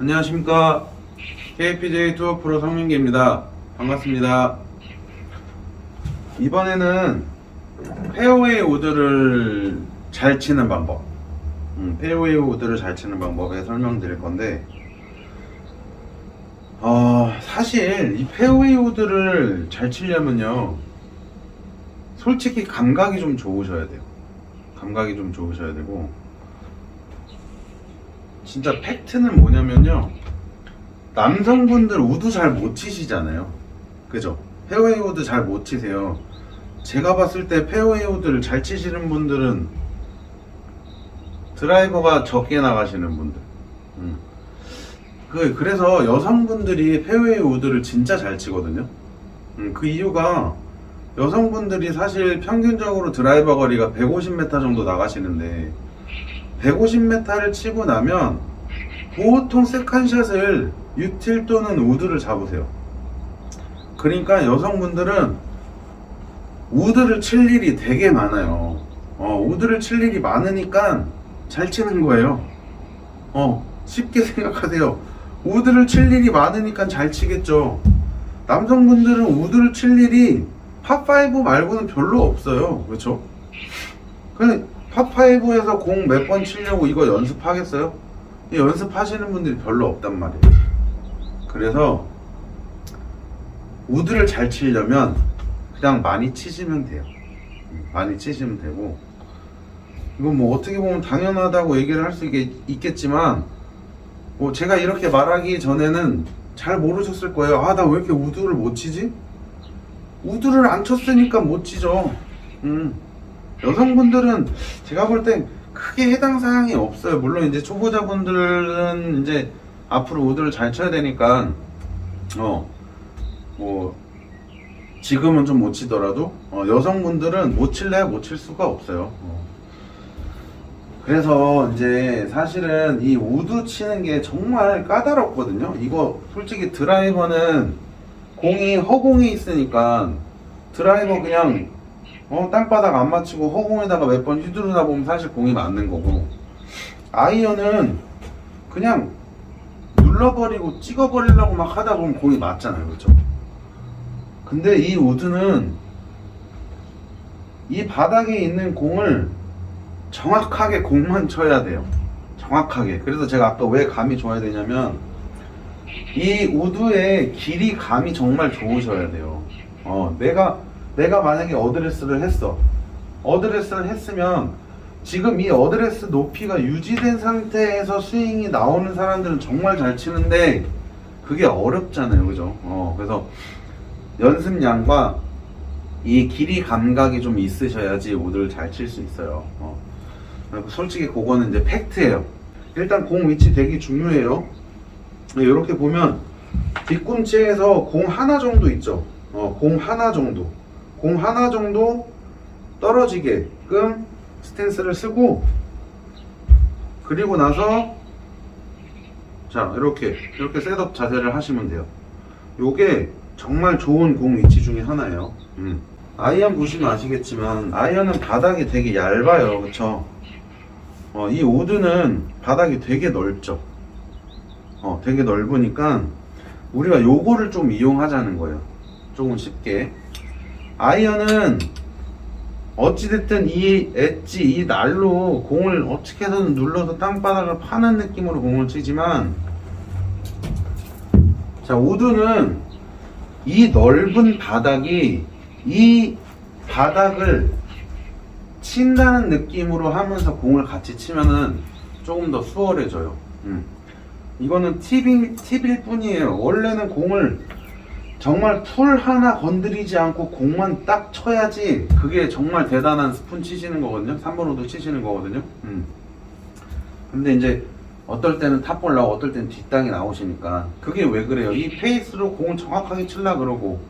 안녕하십니까. KPJ 투어 프로 성민기입니다. 반갑습니다. 이번에는 페어웨이 우드를 잘 치는 방법. 음, 페어웨이 우드를 잘 치는 방법에 설명드릴 건데 어, 사실 이 페어웨이 우드를 잘 치려면요 솔직히 감각이 좀 좋으셔야 돼요. 감각이 좀 좋으셔야 되고 진짜 팩트는 뭐냐면요. 남성분들 우드 잘 못 치시잖아요. 그죠? 페어웨이 우드 잘 못 치세요. 제가 봤을 때 페어웨이 우드를 잘 치시는 분들은 드라이버가 적게 나가시는 분들. 음. 그, 그래서 여성분들이 페어웨이 우드를 진짜 잘 치거든요. 음, 그 이유가 여성분들이 사실 평균적으로 드라이버 거리가 150m 정도 나가시는데 150m를 치고 나면 보통 세컨샷을 유틸 또는 우드를 잡으세요. 그러니까 여성분들은 우드를 칠 일이 되게 많아요. 어, 우드를 칠 일이 많으니까 잘 치는 거예요. 어, 쉽게 생각하세요. 우드를 칠 일이 많으니까 잘 치겠죠. 남성분들은 우드를 칠 일이 팝5 말고는 별로 없어요. 그렇죠? 근데 팝5에서 공 몇 번 치려고 이거 연습하겠어요? 이 연습하시는 분들이 별로 없단 말이에요. 그래서 우드를 잘 치려면 그냥 많이 치시면 돼요. 많이 치시면 되고 이건 뭐 어떻게 보면 당연하다고 얘기를 할 수 있겠지만 뭐 제가 이렇게 말하기 전에는 잘 모르셨을 거예요. 아 나 왜 이렇게 우드를 못 치지? 우드를 안 쳤으니까 못 치죠. 음. 여성분들은 제가 볼 땐 크게 해당 사항이 없어요. 물론 이제 초보자분들은 이제 앞으로 우드를 잘 쳐야 되니까 어뭐 지금은 좀 못 치더라도 어, 여성분들은 못 칠래 못 칠 수가 없어요. 어. 그래서 이제 사실은 이 우드 치는 게 정말 까다롭거든요. 이거 솔직히 드라이버는 공이 허공에 있으니까 드라이버 그냥 어, 땅바닥 안 맞추고 허공에다가 몇 번 휘두르다 보면 사실 공이 맞는 거고. 아이언은 그냥 눌러버리고 찍어버리려고 막 하다 보면 공이 맞잖아요. 그렇죠? 근데 이 우드는 이 바닥에 있는 공을 정확하게 공만 쳐야 돼요. 정확하게. 그래서 제가 아까 왜 감이 좋아야 되냐면 이 우드의 길이 감이 정말 좋으셔야 돼요. 어, 내가 내가 만약에 어드레스를 했어. 어드레스를 했으면 지금 이 어드레스 높이가 유지된 상태에서 스윙이 나오는 사람들은 정말 잘 치는데 그게 어렵잖아요. 그죠? 어, 그래서 연습량과 이 길이 감각이 좀 있으셔야지 우드를 잘 칠 수 있어요. 어. 솔직히 그거는 이제 팩트예요. 일단 공 위치 되게 중요해요. 이렇게 보면 뒤꿈치에서 공 하나 정도 있죠. 어, 공 하나 정도. 공 하나 정도 떨어지게끔 스탠스를 쓰고 그리고 나서 자 이렇게 이렇게 셋업 자세를 하시면 돼요. 요게 정말 좋은 공 위치 중에 하나예요. 음. 아이언 보시면 아시겠지만 아이언은 바닥이 되게 얇아요. 그쵸? 어, 이 우드는 바닥이 되게 넓죠. 어, 되게 넓으니까 우리가 요거를 좀 이용하자는 거예요. 조금 쉽게 아이언은 어찌됐든 이 엣지, 이 날로 공을 어떻게 해서든 눌러서 땅바닥을 파는 느낌으로 공을 치지만 자, 우드는 이 넓은 바닥이 이 바닥을 친다는 느낌으로 하면서 공을 같이 치면은 조금 더 수월해져요. 음. 이거는 팁일, 팁일 뿐이에요. 원래는 공을 정말 풀 하나 건드리지 않고 공만 딱 쳐야지 그게 정말 대단한 스푼 치시는 거거든요. 3번 호도 치시는 거거든요. 음. 근데 이제 어떨 때는 탑볼 나오고 어떨 때는 뒷땅이 나오시니까 그게 왜 그래요? 이 페이스로 공을 정확하게 칠라 그러고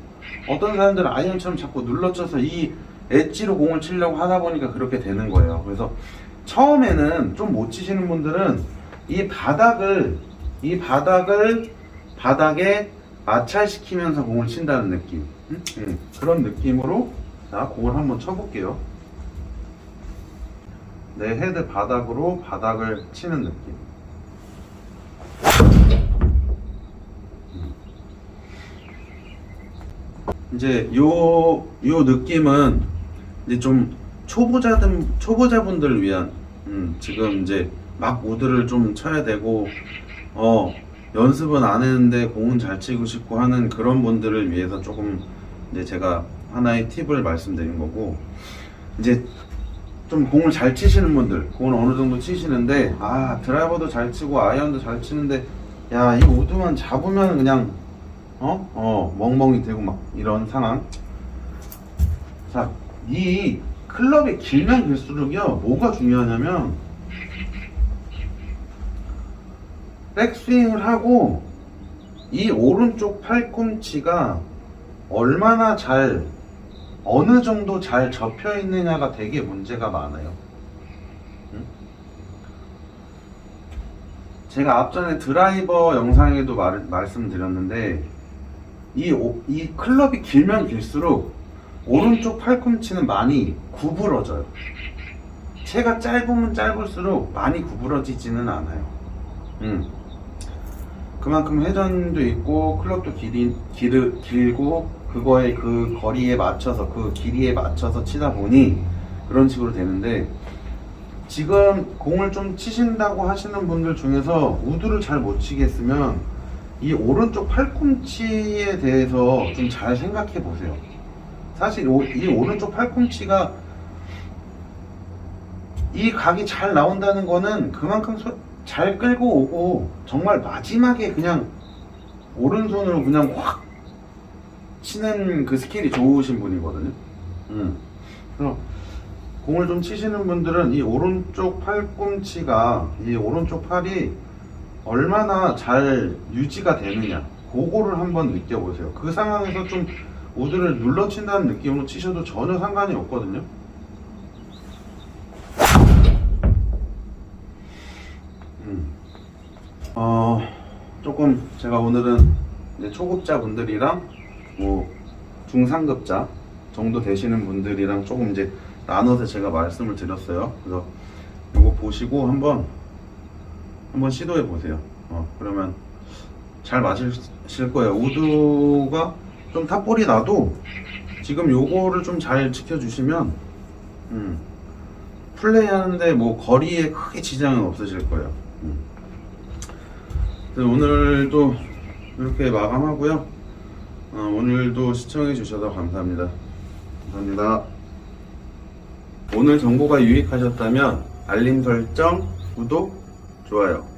어떤 사람들은 아이언처럼 자꾸 눌러쳐서 이 엣지로 공을 치려고 하다 보니까 그렇게 되는 거예요. 그래서 처음에는 좀 못 치시는 분들은 이 바닥을 이 바닥을 바닥에 마찰시키면서 공을 친다는 느낌. 음? 음, 그런 느낌으로 자 공을 한번 쳐볼게요. 내 헤드 바닥으로 바닥을 치는 느낌. 이제 요, 요 느낌은 이제 좀 초보자들, 초보자분들 위한 음, 지금 이제 막 우드를 좀 쳐야 되고 어 연습은 안 했는데 공은 잘 치고 싶고 하는 그런 분들을 위해서 조금 이제 제가 하나의 팁을 말씀드린 거고, 이제 좀 공을 잘 치시는 분들, 공을 어느 정도 치시는데, 아, 드라이버도 잘 치고, 아이언도 잘 치는데, 야, 이 우드만 잡으면 그냥, 어? 어, 멍멍이 되고 막 이런 상황. 자, 이 클럽이 길면 길수록요, 뭐가 중요하냐면, 백스윙을 하고, 이 오른쪽 팔꿈치가 얼마나 잘, 어느 정도 잘 접혀 있느냐가 되게 문제가 많아요. 응? 제가 앞전에 드라이버 영상에도 말, 말씀드렸는데, 이, 오- 이 클럽이 길면 길수록 오른쪽 팔꿈치는 많이 구부러져요. 채가 짧으면 짧을수록 많이 구부러지지는 않아요. 음. 그만큼 회전도 있고 클럽도 길이, 길, 길고 그거에 그 거리에 맞춰서 그 길이에 맞춰서 치다 보니 그런 식으로 되는데 지금 공을 좀 치신다고 하시는 분들 중에서 우드를 잘 못 치겠으면 이 오른쪽 팔꿈치에 대해서 좀 잘 생각해 보세요. 사실 오- 이 오른쪽 팔꿈치가 이 각이 잘 나온다는 거는 그만큼 소- 잘 끌고 오고 정말 마지막에 그냥 오른손으로 그냥 확 치는 그 스킬이 좋으신 분이거든요. 음. 그래서 공을 좀 치시는 분들은 이 오른쪽 팔꿈치가 이 오른쪽 팔이 얼마나 잘 유지가 되느냐 그거를 한번 느껴보세요. 그 상황에서 좀 우드를 눌러 친다는 느낌으로 치셔도 전혀 상관이 없거든요. 음. 어, 조금 제가 오늘은 초급자 분들이랑 뭐 중상급자 정도 되시는 분들이랑 조금 이제 나눠서 제가 말씀을 드렸어요. 그래서 이거 보시고 한번 한번 시도해 보세요. 어, 그러면 잘 맞으실 거예요. 우드가 좀 탑볼이 나도 지금 요거를 좀 잘 지켜주시면 음, 플레이하는데 뭐 거리에 크게 지장은 없으실 거예요. 음. 오늘도 이렇게 마감하고요. 어, 오늘도 시청해 주셔서 감사합니다. 감사합니다. 오늘 정보가 유익하셨다면 알림 설정, 구독, 좋아요